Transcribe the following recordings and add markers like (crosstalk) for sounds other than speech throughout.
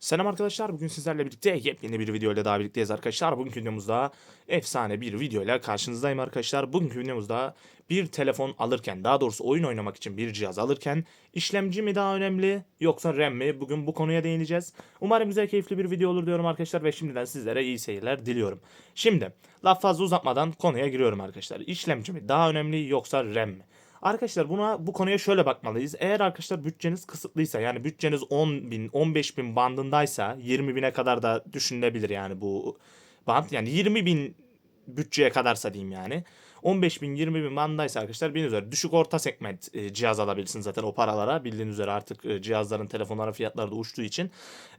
Selam arkadaşlar. Bugün sizlerle birlikte yepyeni bir video ile daha birlikteyiz arkadaşlar. Bugünkü videomuzda efsane bir video ile karşınızdayım arkadaşlar. Bugünkü videomuzda bir telefon alırken, daha doğrusu oyun oynamak için bir cihaz alırken işlemci mi daha önemli yoksa RAM mi? Bugün bu konuya değineceğiz. Umarım güzel keyifli bir video olur diyorum arkadaşlar ve şimdiden sizlere iyi seyirler diliyorum. Şimdi laf fazla uzatmadan konuya giriyorum arkadaşlar. İşlemci mi daha önemli yoksa RAM mi? Arkadaşlar buna bu konuya şöyle bakmalıyız. Eğer arkadaşlar bütçeniz kısıtlıysa yani bütçeniz 10 bin 15 bin bandındaysa 20 bine kadar da düşünülebilir yani bu band. Yani 20 bin bütçeye kadarsa diyeyim yani. 15 bin 20 bin bandındaysa arkadaşlar bildiğiniz üzere düşük orta segment e, cihaz alabilirsiniz zaten o paralara. Bildiğiniz üzere artık e, cihazların telefonların fiyatları da uçtuğu için.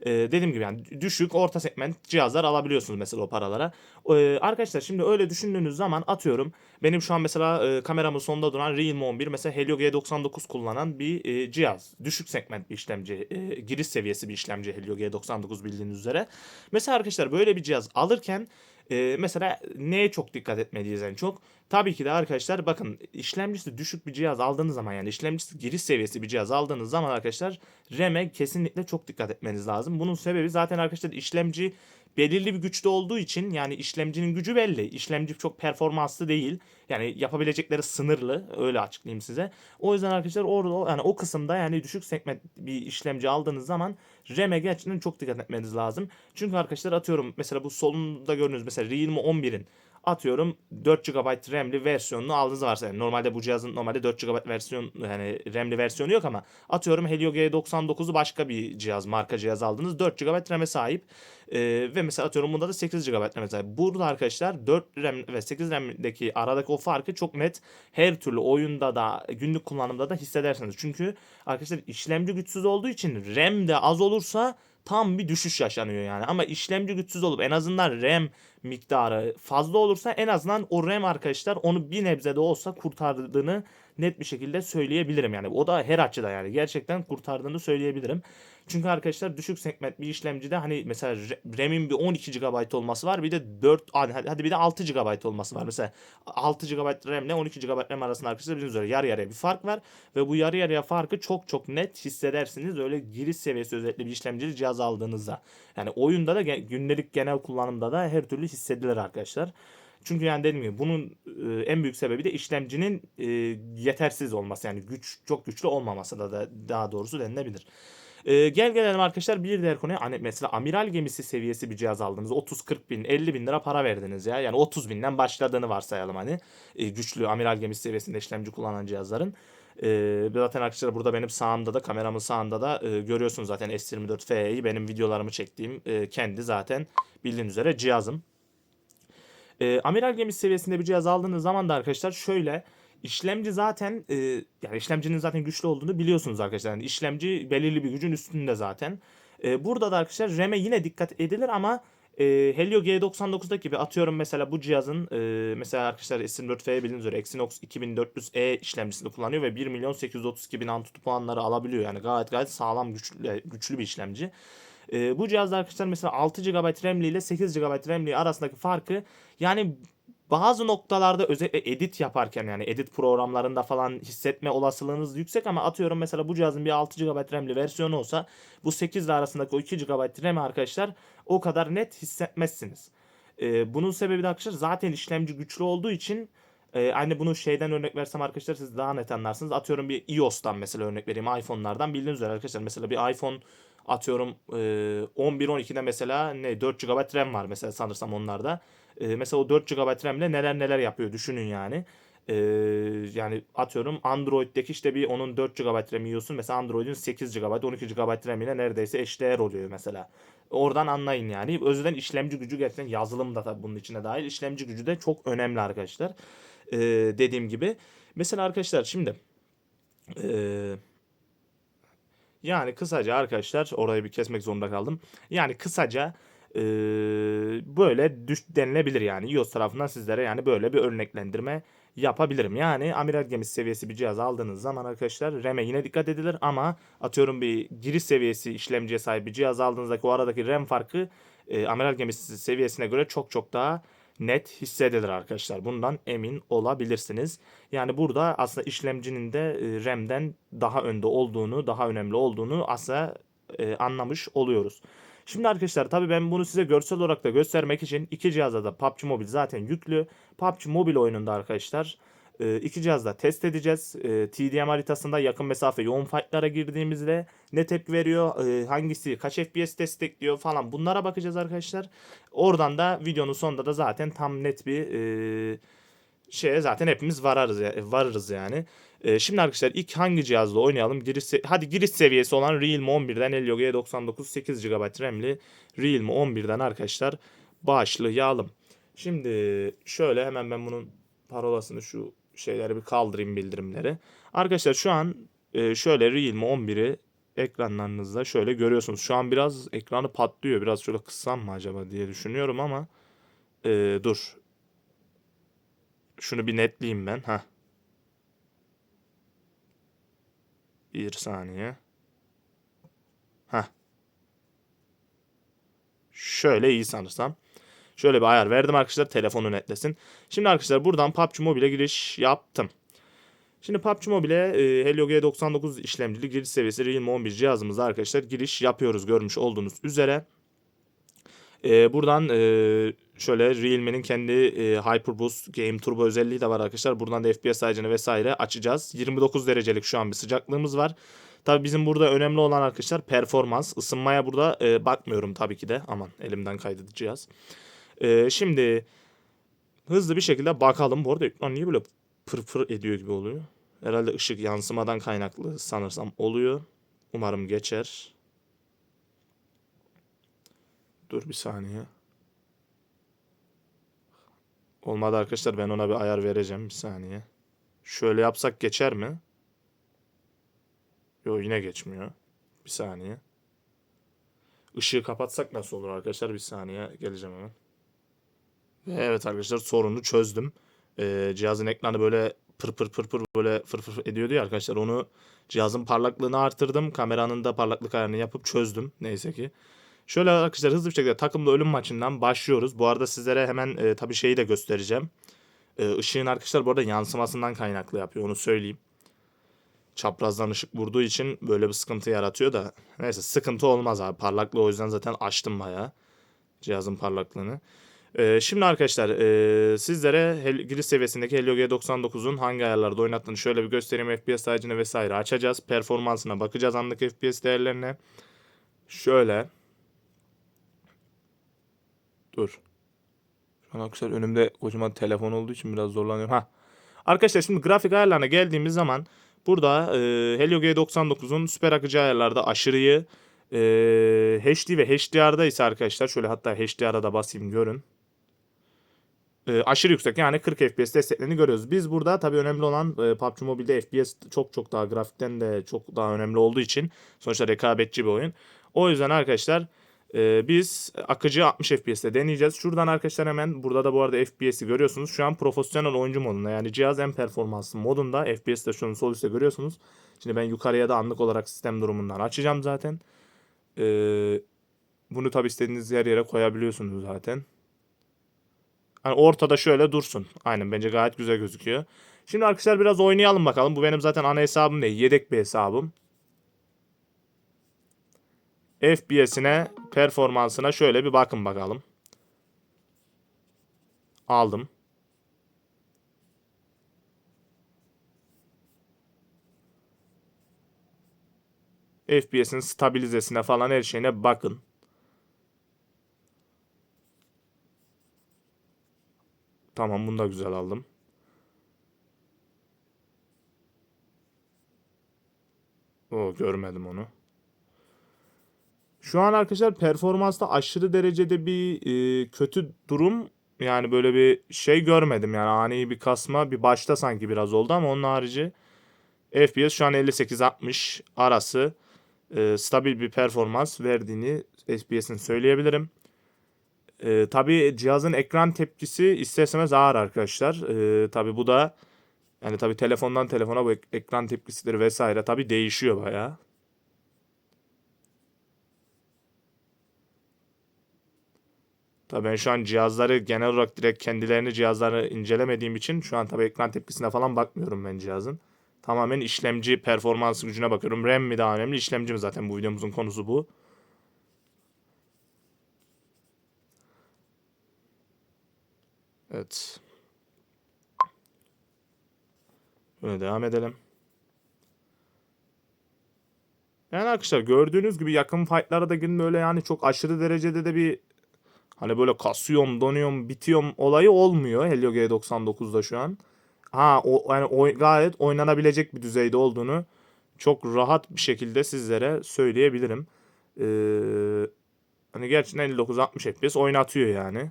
E, dediğim gibi yani düşük orta segment cihazlar alabiliyorsunuz mesela o paralara. E, arkadaşlar şimdi öyle düşündüğünüz zaman atıyorum benim şu an mesela e, kameramın sonunda duran Realme 11 mesela Helio G99 kullanan bir e, cihaz. Düşük segment bir işlemci, e, giriş seviyesi bir işlemci Helio G99 bildiğiniz üzere. Mesela arkadaşlar böyle bir cihaz alırken e, mesela neye çok dikkat etmeliyiz en çok? Tabii ki de arkadaşlar bakın işlemcisi düşük bir cihaz aldığınız zaman yani işlemcisi giriş seviyesi bir cihaz aldığınız zaman arkadaşlar RAM'e kesinlikle çok dikkat etmeniz lazım. Bunun sebebi zaten arkadaşlar işlemci belirli bir güçte olduğu için yani işlemcinin gücü belli. İşlemci çok performanslı değil. Yani yapabilecekleri sınırlı. Öyle açıklayayım size. O yüzden arkadaşlar orada yani o kısımda yani düşük segment bir işlemci aldığınız zaman RAM'e gerçekten çok dikkat etmeniz lazım. Çünkü arkadaşlar atıyorum mesela bu solunda gördüğünüz mesela Realme 11'in atıyorum 4 GB RAM'li versiyonunu aldığınız varsa yani normalde bu cihazın normalde 4 GB versiyon yani RAM'li versiyonu yok ama atıyorum Helio G99'u başka bir cihaz marka cihaz aldınız 4 GB RAM'e sahip ee, ve mesela atıyorum bunda da 8 GB RAM'e sahip. Burada arkadaşlar 4 RAM ve 8 RAM'deki aradaki o farkı çok net her türlü oyunda da günlük kullanımda da hissedersiniz. Çünkü arkadaşlar işlemci güçsüz olduğu için RAM de az olursa tam bir düşüş yaşanıyor yani. Ama işlemci güçsüz olup en azından RAM miktarı fazla olursa en azından o RAM arkadaşlar onu bir nebze de olsa kurtardığını net bir şekilde söyleyebilirim yani. O da her açıda yani gerçekten kurtardığını söyleyebilirim. Çünkü arkadaşlar düşük segment bir işlemcide hani mesela RAM'in bir 12 GB olması var bir de 4 hadi, hadi bir de 6 GB olması var. Mesela 6 GB RAM ile 12 GB RAM arasında arkadaşlar bildiğiniz üzere yarı yarıya bir fark var ve bu yarı yarıya farkı çok çok net hissedersiniz öyle giriş seviyesi özellikle bir işlemcili cihaz aldığınızda. Yani oyunda da günlük genel kullanımda da her türlü hissedilir arkadaşlar. Çünkü yani dediğim gibi bunun e, en büyük sebebi de işlemcinin e, yetersiz olması. Yani güç çok güçlü olmaması da, da daha doğrusu denilebilir. Gel gelelim arkadaşlar bir diğer konuya. Hani mesela amiral gemisi seviyesi bir cihaz aldınız. 30-40 bin 50 bin lira para verdiniz ya. Yani 30 binden başladığını varsayalım hani. Güçlü amiral gemisi seviyesinde işlemci kullanan cihazların. E, zaten arkadaşlar burada benim sağımda da kameramın sağında da e, görüyorsunuz zaten S24 FE'yi benim videolarımı çektiğim e, kendi zaten bildiğiniz üzere cihazım. E, amiral gemisi seviyesinde bir cihaz aldığınız zaman da arkadaşlar şöyle işlemci zaten e, yani işlemcinin zaten güçlü olduğunu biliyorsunuz arkadaşlar. Yani işlemci belirli bir gücün üstünde zaten. E, burada da arkadaşlar RAM'e yine dikkat edilir ama e, Helio G99'daki gibi atıyorum mesela bu cihazın e, mesela arkadaşlar S24F bildiğiniz üzere Exynos 2400E işlemcisini kullanıyor ve 1 milyon 832 bin Antutu puanları alabiliyor. Yani gayet gayet sağlam güçlü, güçlü bir işlemci. E, bu cihazda arkadaşlar mesela 6 GB RAM'li ile 8 GB RAM'li arasındaki farkı yani bazı noktalarda özellikle edit yaparken yani edit programlarında falan hissetme olasılığınız yüksek ama atıyorum mesela bu cihazın bir 6 GB RAM'li versiyonu olsa bu 8 ile arasındaki o 2 GB RAM arkadaşlar o kadar net hissetmezsiniz. Ee, bunun sebebi de arkadaşlar zaten işlemci güçlü olduğu için e, aynı bunu şeyden örnek versem arkadaşlar siz daha net anlarsınız. Atıyorum bir iOS'tan mesela örnek vereyim iPhone'lardan bildiğiniz üzere arkadaşlar mesela bir iPhone atıyorum e, 11-12'de mesela ne 4 GB RAM var mesela sanırsam onlarda. Mesela o 4 GB RAM ile neler neler yapıyor düşünün yani. E, yani atıyorum Android'deki işte bir onun 4 GB RAM yiyorsun. Mesela Android'in 8 GB 12 GB RAM ile neredeyse eşdeğer oluyor mesela. Oradan anlayın yani. Özellikle işlemci gücü gerçekten yazılım da tabii bunun içine dahil. işlemci gücü de çok önemli arkadaşlar. E, dediğim gibi. Mesela arkadaşlar şimdi eee yani kısaca arkadaşlar orayı bir kesmek zorunda kaldım. Yani kısaca e, böyle düş denilebilir yani iOS tarafından sizlere yani böyle bir örneklendirme yapabilirim. Yani amiral gemisi seviyesi bir cihaz aldığınız zaman arkadaşlar RAM'e yine dikkat edilir ama atıyorum bir giriş seviyesi işlemciye sahip bir cihaz aldığınızdaki o aradaki RAM farkı e, amiral gemisi seviyesine göre çok çok daha net hissedilir arkadaşlar. Bundan emin olabilirsiniz. Yani burada aslında işlemcinin de e, RAM'den daha önde olduğunu, daha önemli olduğunu aslında e, anlamış oluyoruz. Şimdi arkadaşlar tabii ben bunu size görsel olarak da göstermek için iki cihazda da PUBG Mobile zaten yüklü. PUBG Mobile oyununda arkadaşlar e, iki cihazda test edeceğiz. E, TDM haritasında yakın mesafe yoğun fightlara girdiğimizde ne tepki veriyor, e, hangisi kaç FPS destekliyor falan bunlara bakacağız arkadaşlar. Oradan da videonun sonunda da zaten tam net bir e, şeye zaten hepimiz vararız ya, varırız yani. Şimdi arkadaşlar ilk hangi cihazla oynayalım? Giriş Hadi giriş seviyesi olan Realme 11'den Helio G99 8 GB RAM'li Realme 11'den arkadaşlar başlayalım. Şimdi şöyle hemen ben bunun parolasını şu şeyleri bir kaldırayım bildirimleri. Arkadaşlar şu an e, şöyle Realme 11'i ekranlarınızda şöyle görüyorsunuz. Şu an biraz ekranı patlıyor. Biraz şöyle kıssam mı acaba diye düşünüyorum ama e, dur. Şunu bir netleyeyim ben. ha. Bir saniye. ha. Şöyle iyi sanırsam. Şöyle bir ayar verdim arkadaşlar telefonu netlesin. Şimdi arkadaşlar buradan PUBG Mobile'e giriş yaptım. Şimdi PUBG Mobile'e e, Helio G99 işlemcili giriş seviyesi Realme 11 cihazımızda arkadaşlar giriş yapıyoruz görmüş olduğunuz üzere. E, buradan e, şöyle Realme'nin kendi e, Hyperboost Game Turbo özelliği de var arkadaşlar. Buradan da FPS ayarını vesaire açacağız. 29 derecelik şu an bir sıcaklığımız var. Tabi bizim burada önemli olan arkadaşlar performans. Isınmaya burada e, bakmıyorum tabii ki de. Aman elimden kaydı cihaz. E, şimdi hızlı bir şekilde bakalım. Bu arada ekran niye böyle pır pır ediyor gibi oluyor? Herhalde ışık yansımadan kaynaklı sanırsam oluyor. Umarım geçer. Dur bir saniye. Olmadı arkadaşlar ben ona bir ayar vereceğim bir saniye. Şöyle yapsak geçer mi? Yo yine geçmiyor. Bir saniye. Işığı kapatsak nasıl olur arkadaşlar? Bir saniye geleceğim hemen. Ve evet arkadaşlar sorunu çözdüm. Ee, cihazın ekranı böyle pır pır pır pır böyle fır fır ediyordu ya arkadaşlar. Onu cihazın parlaklığını artırdım. Kameranın da parlaklık ayarını yapıp çözdüm. Neyse ki. Şöyle arkadaşlar hızlı bir şekilde takımlı ölüm maçından başlıyoruz. Bu arada sizlere hemen e, tabii şeyi de göstereceğim. E, ışığın arkadaşlar bu arada yansımasından kaynaklı yapıyor onu söyleyeyim. Çaprazdan ışık vurduğu için böyle bir sıkıntı yaratıyor da. Neyse sıkıntı olmaz abi. Parlaklığı o yüzden zaten açtım bayağı. Cihazın parlaklığını. E, şimdi arkadaşlar e, sizlere hel- giriş seviyesindeki Helio G99'un hangi ayarlarda oynattığını şöyle bir göstereyim. FPS sayıcını vesaire açacağız. Performansına bakacağız anlık FPS değerlerine. Şöyle. Dur. Şu an arkadaşlar önümde kocaman telefon olduğu için biraz zorlanıyorum. Ha. Arkadaşlar şimdi grafik ayarlarına geldiğimiz zaman burada e, Helio G99'un süper akıcı ayarlarda aşırıyı e, HD ve HDR'da ise arkadaşlar şöyle hatta HDR'a da basayım görün. E, aşırı yüksek yani 40 FPS desteklerini görüyoruz. Biz burada tabii önemli olan e, PUBG Mobile'de FPS çok çok daha grafikten de çok daha önemli olduğu için sonuçta rekabetçi bir oyun. O yüzden arkadaşlar ee, biz akıcı 60 FPS'te deneyeceğiz. Şuradan arkadaşlar hemen burada da bu arada FPS'i görüyorsunuz. Şu an profesyonel oyuncu modunda yani cihaz en performanslı modunda. FPS de şunu sol üstte görüyorsunuz. Şimdi ben yukarıya da anlık olarak sistem durumundan açacağım zaten. Ee, bunu tabi istediğiniz her yere koyabiliyorsunuz zaten. Hani ortada şöyle dursun. Aynen bence gayet güzel gözüküyor. Şimdi arkadaşlar biraz oynayalım bakalım. Bu benim zaten ana hesabım değil. Yedek bir hesabım. FPS'ine, performansına şöyle bir bakın bakalım. Aldım. FPS'in stabilizesine falan her şeyine bakın. Tamam bunu da güzel aldım. O görmedim onu. Şu an arkadaşlar performansta aşırı derecede bir e, kötü durum yani böyle bir şey görmedim yani ani bir kasma bir başta sanki biraz oldu ama onun harici FPS şu an 58-60 arası e, stabil bir performans verdiğini FPS'in söyleyebilirim. E, tabii cihazın ekran tepkisi isterseniz ağır arkadaşlar. E, tabii bu da yani tabii telefondan telefona bu ek- ekran tepkisidir vesaire tabii değişiyor bayağı. Tabii ben şu an cihazları genel olarak direkt kendilerini cihazları incelemediğim için şu an tabii ekran tepkisine falan bakmıyorum ben cihazın. Tamamen işlemci performans gücüne bakıyorum. RAM mi daha önemli, işlemci mi zaten bu videomuzun konusu bu. Evet. Böyle devam edelim. Yani arkadaşlar gördüğünüz gibi yakın fight'lara da girin böyle yani çok aşırı derecede de bir hani böyle kasıyorum, donuyorum, bitiyorum olayı olmuyor Helio G99'da şu an. Ha o yani o, gayet oynanabilecek bir düzeyde olduğunu çok rahat bir şekilde sizlere söyleyebilirim. Ee, hani gerçekten 59-60 FPS oynatıyor yani.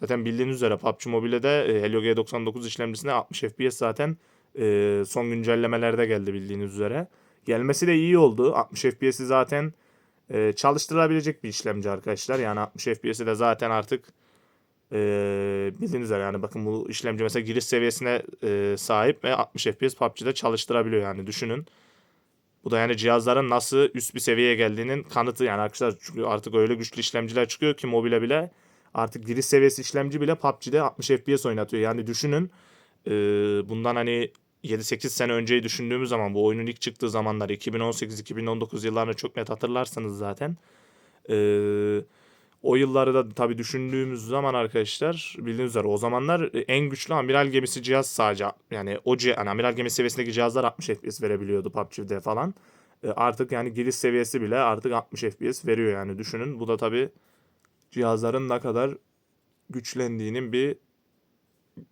Zaten bildiğiniz üzere PUBG Mobile'de e, Helio G99 işlemcisinde 60 FPS zaten e, son güncellemelerde geldi bildiğiniz üzere. Gelmesi de iyi oldu. 60 FPS'i zaten e, çalıştırabilecek bir işlemci arkadaşlar. Yani 60 FPS'i de zaten artık e, bildiğiniz üzere yani bakın bu işlemci mesela giriş seviyesine e, sahip ve 60 FPS PUBG'de çalıştırabiliyor yani düşünün. Bu da yani cihazların nasıl üst bir seviyeye geldiğinin kanıtı yani arkadaşlar çünkü artık öyle güçlü işlemciler çıkıyor ki mobile bile artık giriş seviyesi işlemci bile PUBG'de 60 FPS oynatıyor. Yani düşünün e, bundan hani 7-8 sene önceyi düşündüğümüz zaman bu oyunun ilk çıktığı zamanlar 2018-2019 yıllarını çok net hatırlarsanız zaten ee, o yılları da tabii düşündüğümüz zaman arkadaşlar bildiğiniz üzere o zamanlar en güçlü amiral gemisi cihaz sadece yani o cih- yani amiral gemisi seviyesindeki cihazlar 60 FPS verebiliyordu PUBG'de falan. Ee, artık yani giriş seviyesi bile artık 60 FPS veriyor yani düşünün. Bu da tabii cihazların ne kadar güçlendiğinin bir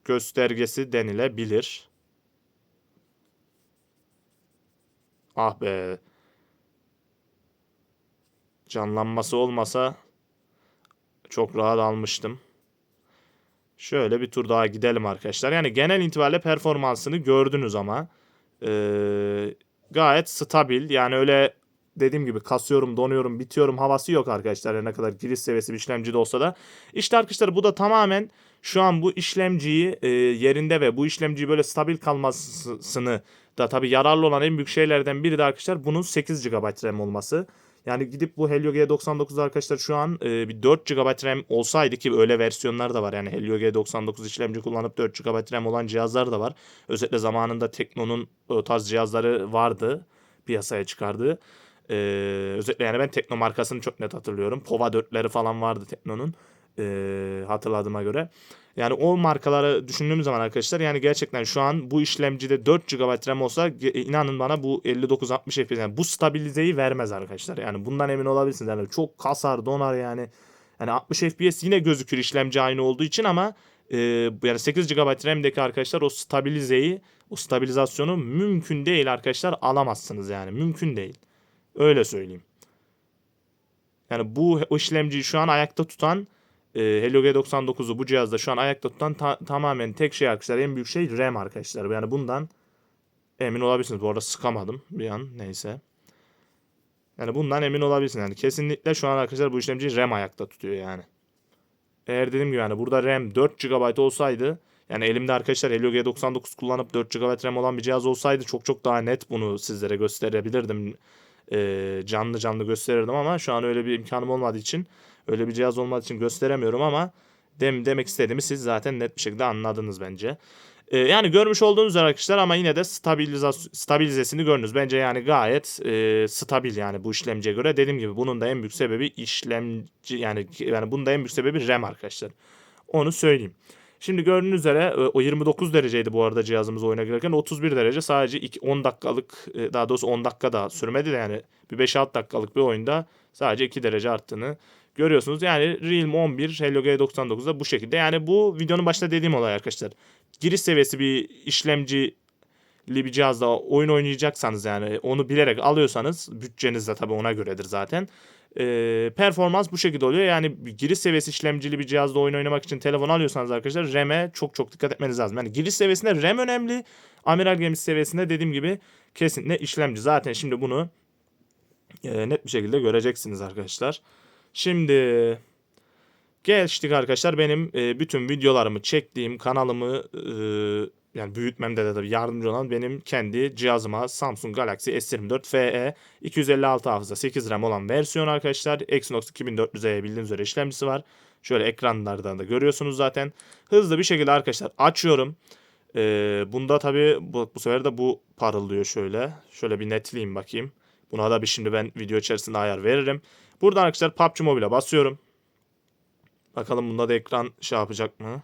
göstergesi denilebilir. Ah be. Canlanması olmasa çok rahat almıştım. Şöyle bir tur daha gidelim arkadaşlar. Yani genel itibariyle performansını gördünüz ama ee, gayet stabil. Yani öyle dediğim gibi kasıyorum, donuyorum, bitiyorum havası yok arkadaşlar. Ne kadar giriş seviyesi bir işlemci de olsa da. İşte arkadaşlar bu da tamamen şu an bu işlemciyi e, yerinde ve bu işlemciyi böyle stabil kalmasını da tabii yararlı olan en büyük şeylerden biri de arkadaşlar bunun 8 GB RAM olması. Yani gidip bu Helio G99 arkadaşlar şu an e, bir 4 GB RAM olsaydı ki öyle versiyonlar da var. Yani Helio G99 işlemci kullanıp 4 GB RAM olan cihazlar da var. Özellikle zamanında Tekno'nun o tarz cihazları vardı piyasaya çıkardığı. Ee, özellikle yani ben Tekno markasını çok net hatırlıyorum. Pova 4'leri falan vardı Tekno'nun e, hatırladığıma göre. Yani o markaları düşündüğümüz zaman arkadaşlar yani gerçekten şu an bu işlemcide 4 GB RAM olsa ge- inanın bana bu 59-60 FPS yani bu stabilizeyi vermez arkadaşlar. Yani bundan emin olabilirsiniz. Yani çok kasar donar yani. Yani 60 FPS yine gözükür işlemci aynı olduğu için ama e, yani 8 GB RAM'deki arkadaşlar o stabilizeyi o stabilizasyonu mümkün değil arkadaşlar alamazsınız yani mümkün değil. Öyle söyleyeyim. Yani bu işlemciyi şu an ayakta tutan e, Helio G99'u bu cihazda şu an ayakta tutan ta- tamamen tek şey arkadaşlar en büyük şey RAM arkadaşlar. Yani bundan emin olabilirsiniz. Bu arada sıkamadım bir an neyse. Yani bundan emin olabilirsiniz. Yani kesinlikle şu an arkadaşlar bu işlemciyi RAM ayakta tutuyor yani. Eğer dediğim gibi yani burada RAM 4 GB olsaydı yani elimde arkadaşlar Helio G99 kullanıp 4 GB RAM olan bir cihaz olsaydı çok çok daha net bunu sizlere gösterebilirdim. Ee, canlı canlı gösterirdim ama şu an öyle bir imkanım olmadığı için öyle bir cihaz olmadığı için gösteremiyorum ama dem demek istediğimi siz zaten net bir şekilde anladınız bence. Ee, yani görmüş olduğunuz üzere arkadaşlar ama yine de stabilizasyon stabilizesini gördünüz. Bence yani gayet e, stabil yani bu işlemciye göre. Dediğim gibi bunun da en büyük sebebi işlemci yani yani bunun da en büyük sebebi RAM arkadaşlar. Onu söyleyeyim. Şimdi gördüğünüz üzere e, o 29 dereceydi bu arada cihazımız oyuna girerken 31 derece sadece 2, 10 dakikalık e, daha doğrusu 10 dakika da sürmedi de yani bir 5-6 dakikalık bir oyunda sadece 2 derece arttığını görüyorsunuz. Yani Realme 11 Helio G99'da bu şekilde. Yani bu videonun başında dediğim olay arkadaşlar. Giriş seviyesi bir işlemci bir cihazda oyun oynayacaksanız yani onu bilerek alıyorsanız bütçeniz de tabii ona göredir zaten. Ee, performans bu şekilde oluyor. Yani giriş seviyesi işlemcili bir cihazda oyun oynamak için telefon alıyorsanız arkadaşlar RAM'e çok çok dikkat etmeniz lazım. Yani giriş seviyesinde RAM önemli. Amiral gemisi seviyesinde dediğim gibi kesinlikle işlemci. Zaten şimdi bunu e, net bir şekilde göreceksiniz arkadaşlar. Şimdi geçtik arkadaşlar benim e, bütün videolarımı çektiğim kanalımı e, yani büyütmemde de tabii yardımcı olan benim kendi cihazıma Samsung Galaxy S24 FE 256 hafıza 8 RAM olan versiyon arkadaşlar. Exynos 2400E bildiğiniz üzere işlemcisi var. Şöyle ekranlardan da görüyorsunuz zaten. Hızlı bir şekilde arkadaşlar açıyorum. Ee, bunda tabii bu, bu sefer de bu parıldıyor şöyle. Şöyle bir netleyeyim bakayım. Buna da bir şimdi ben video içerisinde ayar veririm. Buradan arkadaşlar PUBG Mobile'e basıyorum. Bakalım bunda da ekran şey yapacak mı?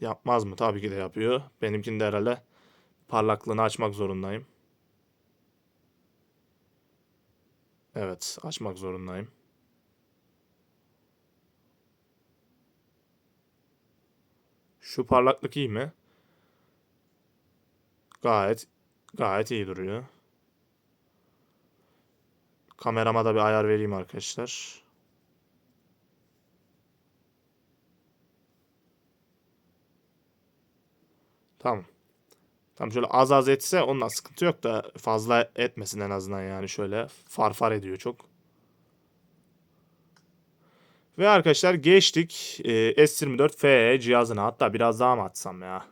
Yapmaz mı? Tabii ki de yapıyor. Benimkinde herhalde parlaklığını açmak zorundayım. Evet, açmak zorundayım. Şu parlaklık iyi mi? Gayet gayet iyi duruyor. Kamerama da bir ayar vereyim arkadaşlar. Tamam. Tam şöyle az az etse ondan sıkıntı yok da fazla etmesin en azından yani şöyle farfar ediyor çok. Ve arkadaşlar geçtik e, S24 FE cihazına hatta biraz daha mı atsam ya?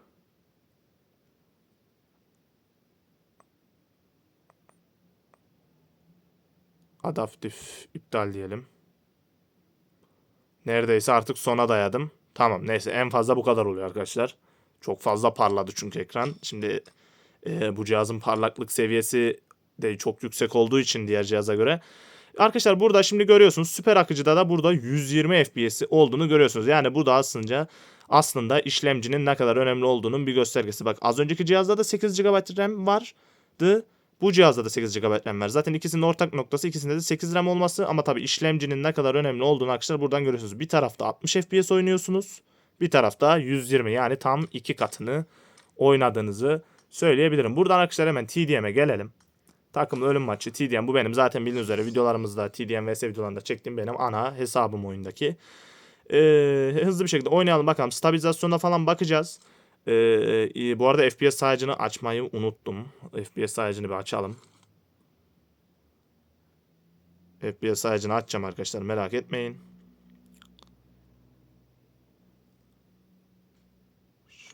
Adaptif iptal diyelim. Neredeyse artık sona dayadım. Tamam neyse en fazla bu kadar oluyor arkadaşlar. Çok fazla parladı çünkü ekran. Şimdi e, bu cihazın parlaklık seviyesi de çok yüksek olduğu için diğer cihaza göre. Arkadaşlar burada şimdi görüyorsunuz süper akıcıda da burada 120 FPS olduğunu görüyorsunuz. Yani bu da aslında aslında işlemcinin ne kadar önemli olduğunun bir göstergesi. Bak az önceki cihazda da 8 GB RAM vardı. Bu cihazda da 8 GB RAM var. Zaten ikisinin ortak noktası ikisinde de 8 RAM olması ama tabii işlemcinin ne kadar önemli olduğunu arkadaşlar buradan görüyorsunuz. Bir tarafta 60 FPS oynuyorsunuz. Bir tarafta 120 yani tam iki katını oynadığınızı söyleyebilirim. Buradan arkadaşlar hemen TDM'e gelelim. Takım ölüm maçı TDM bu benim zaten bildiğiniz üzere videolarımızda TDM vs videolarında çektiğim benim ana hesabım oyundaki. Ee, hızlı bir şekilde oynayalım bakalım. Stabilizasyona falan bakacağız. Ee, bu arada FPS sayacını açmayı unuttum. FPS sayacını bir açalım. FPS sayacını açacağım arkadaşlar merak etmeyin.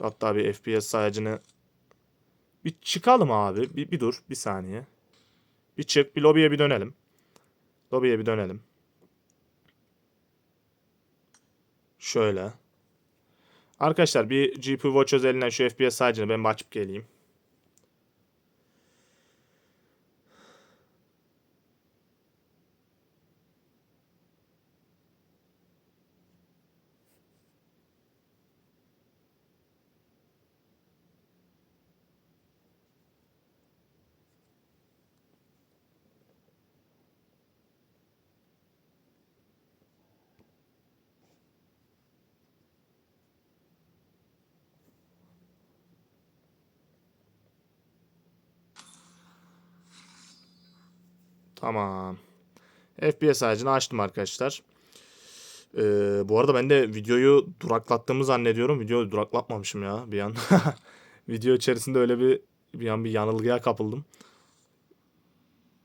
Hatta bir FPS sayacını bir çıkalım abi. Bir, bir dur bir saniye. Bir çık bir lobiye bir dönelim. Lobiye bir dönelim. Şöyle. Arkadaşlar bir GPU Watch özelinden şu FPS sayacını ben açıp geleyim. Tamam. FPS ağacını açtım arkadaşlar. Ee, bu arada ben de videoyu duraklattığımı zannediyorum. Videoyu duraklatmamışım ya bir an. (laughs) Video içerisinde öyle bir bir an bir yanılgıya kapıldım.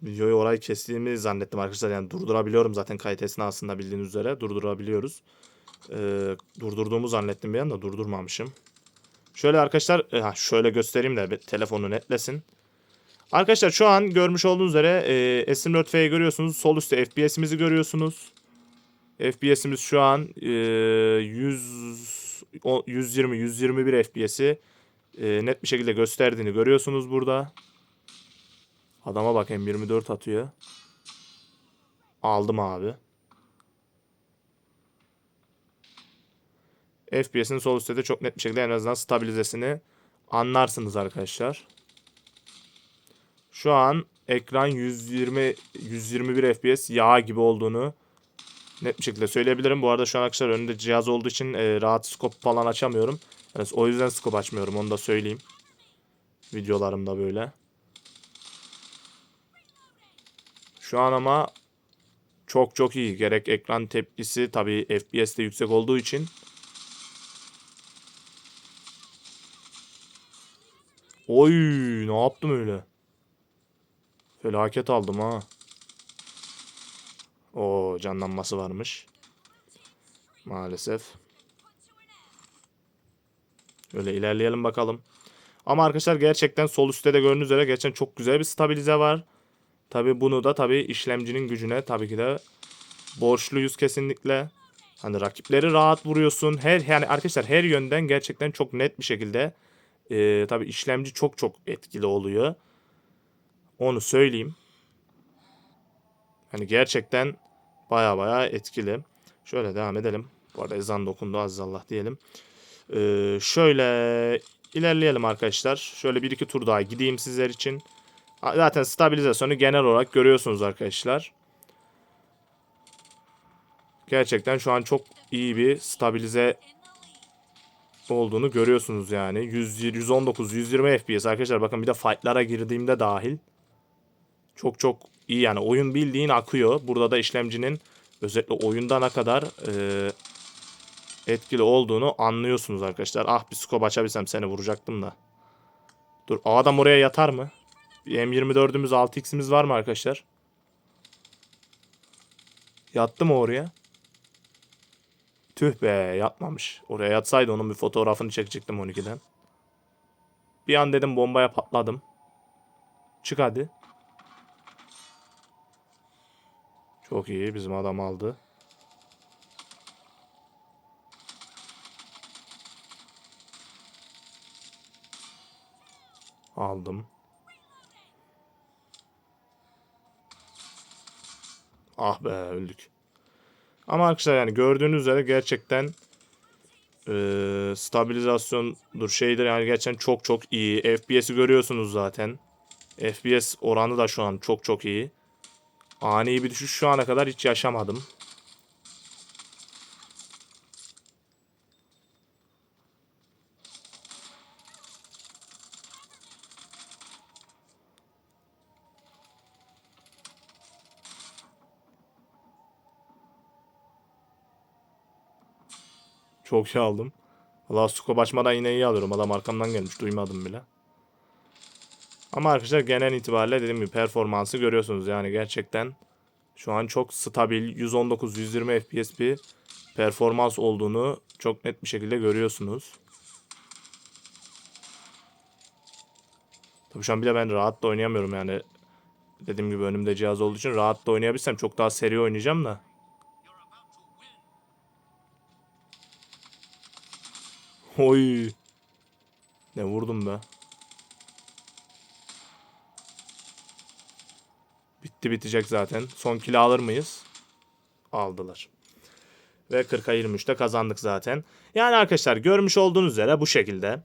Videoyu orayı kestiğimi zannettim arkadaşlar. Yani durdurabiliyorum zaten kayıt esnasında bildiğiniz üzere. Durdurabiliyoruz. Ee, durdurduğumu zannettim bir an da durdurmamışım. Şöyle arkadaşlar e, şöyle göstereyim de telefonu netlesin. Arkadaşlar şu an görmüş olduğunuz üzere e, S24F'yi görüyorsunuz. Sol üstte FPS'imizi görüyorsunuz. FPS'imiz şu an e, 100 o, 120 121 FPS'i e, net bir şekilde gösterdiğini görüyorsunuz burada. Adama bak M24 atıyor. Aldım abi. FPS'in sol üstte de çok net bir şekilde en azından stabilizesini anlarsınız arkadaşlar. Şu an ekran 120 121 FPS yağ gibi olduğunu net bir şekilde söyleyebilirim. Bu arada şu an arkadaşlar önünde cihaz olduğu için e, rahat scope falan açamıyorum. Yani o yüzden scope açmıyorum onu da söyleyeyim. Videolarımda böyle. Şu an ama çok çok iyi. Gerek ekran tepkisi tabii FPS de yüksek olduğu için. Oy ne yaptım öyle? Felaket aldım ha. O canlanması varmış. Maalesef. Öyle ilerleyelim bakalım. Ama arkadaşlar gerçekten sol üstte de gördüğünüz üzere gerçekten çok güzel bir stabilize var. Tabi bunu da tabi işlemcinin gücüne tabii ki de borçluyuz kesinlikle. Hani rakipleri rahat vuruyorsun. Her yani arkadaşlar her yönden gerçekten çok net bir şekilde e, tabi işlemci çok çok etkili oluyor. Onu söyleyeyim. Hani gerçekten baya baya etkili. Şöyle devam edelim. Bu arada ezan dokundu azizallah diyelim. Ee, şöyle ilerleyelim arkadaşlar. Şöyle bir iki tur daha gideyim sizler için. Zaten stabilizasyonu genel olarak görüyorsunuz arkadaşlar. Gerçekten şu an çok iyi bir stabilize olduğunu görüyorsunuz yani. 100, 119, 120 FPS arkadaşlar. Bakın bir de fightlara girdiğimde dahil. Çok çok iyi yani. Oyun bildiğin akıyor. Burada da işlemcinin özellikle oyunda ne kadar e, etkili olduğunu anlıyorsunuz arkadaşlar. Ah bir scope açabilsem seni vuracaktım da. Dur adam oraya yatar mı? Bir M24'ümüz 6x'imiz var mı arkadaşlar? Yattı mı oraya? Tüh be yatmamış. Oraya yatsaydı onun bir fotoğrafını çekecektim 12'den. Bir an dedim bombaya patladım. Çık hadi. Çok iyi bizim adam aldı. Aldım. Ah be öldük. Ama arkadaşlar yani gördüğünüz üzere gerçekten eee stabilizasyondur şeydir yani gerçekten çok çok iyi. FPS'i görüyorsunuz zaten. FPS oranı da şu an çok çok iyi. Ani bir düşüş şu ana kadar hiç yaşamadım. Çok şey aldım. Valla scope açmadan yine iyi alıyorum. Adam arkamdan gelmiş. Duymadım bile. Ama arkadaşlar genel itibariyle dediğim gibi performansı görüyorsunuz. Yani gerçekten şu an çok stabil 119-120 FPS bir performans olduğunu çok net bir şekilde görüyorsunuz. Tabii şu an bile ben rahat da oynayamıyorum yani. Dediğim gibi önümde cihaz olduğu için rahat da oynayabilsem çok daha seri oynayacağım da. Oy. Ne vurdum be. Bitti bitecek zaten. Son kilo alır mıyız? Aldılar. Ve 40'a 23'te kazandık zaten. Yani arkadaşlar görmüş olduğunuz üzere bu şekilde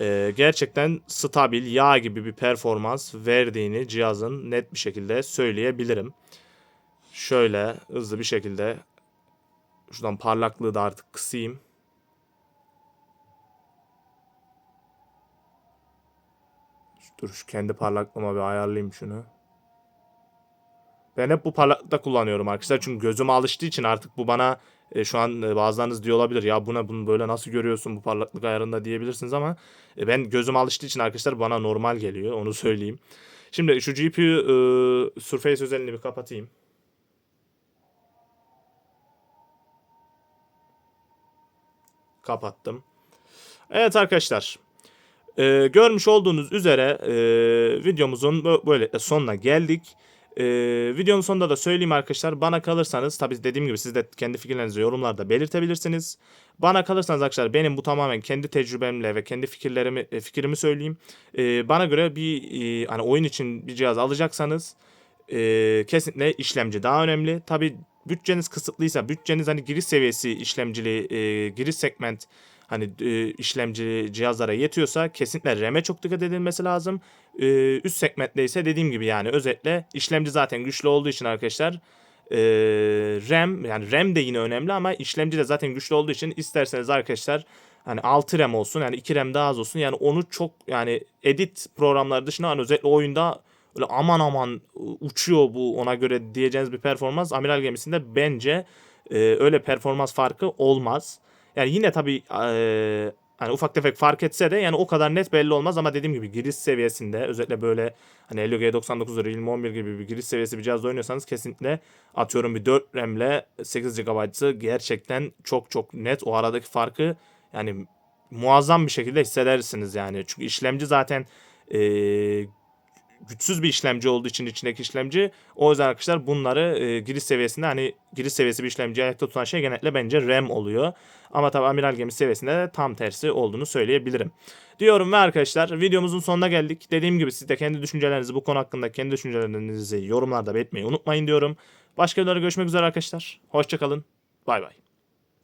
e, gerçekten stabil yağ gibi bir performans verdiğini cihazın net bir şekilde söyleyebilirim. Şöyle hızlı bir şekilde şuradan parlaklığı da artık kısayım. Dur şu kendi parlaklığıma bir ayarlayayım şunu. Ben hep bu parlaklıkta kullanıyorum arkadaşlar. Çünkü gözüm alıştığı için artık bu bana e, şu an e, bazılarınız diyor olabilir. Ya buna bunu böyle nasıl görüyorsun bu parlaklık ayarında diyebilirsiniz ama e, ben gözüm alıştığı için arkadaşlar bana normal geliyor. Onu söyleyeyim. Şimdi şu GPU e, Surface özelliğini bir kapatayım. Kapattım. Evet arkadaşlar. Ee, görmüş olduğunuz üzere e, videomuzun bö- böyle sonuna geldik. Ee, videonun sonunda da söyleyeyim arkadaşlar. Bana kalırsanız tabi dediğim gibi siz de kendi fikirlerinizi yorumlarda belirtebilirsiniz. Bana kalırsanız arkadaşlar benim bu tamamen kendi tecrübemle ve kendi fikirlerimi e, fikrimi söyleyeyim. Ee, bana göre bir e, hani oyun için bir cihaz alacaksanız e, kesinlikle işlemci daha önemli. Tabi bütçeniz kısıtlıysa bütçeniz hani giriş seviyesi işlemcili e, giriş segment hani e, işlemci cihazlara yetiyorsa kesinlikle RAM'e çok dikkat edilmesi lazım. E, üst segmentte ise dediğim gibi yani özetle işlemci zaten güçlü olduğu için arkadaşlar e, RAM yani RAM de yine önemli ama işlemci de zaten güçlü olduğu için isterseniz arkadaşlar hani 6 RAM olsun yani 2 RAM daha az olsun yani onu çok yani edit programları dışında hani özellikle oyunda öyle aman aman uçuyor bu ona göre diyeceğiniz bir performans amiral gemisinde bence e, öyle performans farkı olmaz. Yani yine tabii eee hani ufak tefek fark etse de yani o kadar net belli olmaz ama dediğim gibi giriş seviyesinde özellikle böyle hani Helio G99'dur, Realme 11 gibi bir giriş seviyesi bir cihazda oynuyorsanız kesinlikle atıyorum bir 4 RAM ile 8 GB'sı gerçekten çok çok net o aradaki farkı yani muazzam bir şekilde hissedersiniz yani. Çünkü işlemci zaten eee güçsüz bir işlemci olduğu için içindeki işlemci. O yüzden arkadaşlar bunları e, giriş seviyesinde hani giriş seviyesi bir işlemci ayakta tutan şey genellikle bence RAM oluyor. Ama tabi amiral gemi seviyesinde de tam tersi olduğunu söyleyebilirim. Diyorum ve arkadaşlar videomuzun sonuna geldik. Dediğim gibi siz de kendi düşüncelerinizi bu konu hakkında kendi düşüncelerinizi yorumlarda belirtmeyi unutmayın diyorum. Başka videolarda görüşmek üzere arkadaşlar. Hoşçakalın. Bay bay.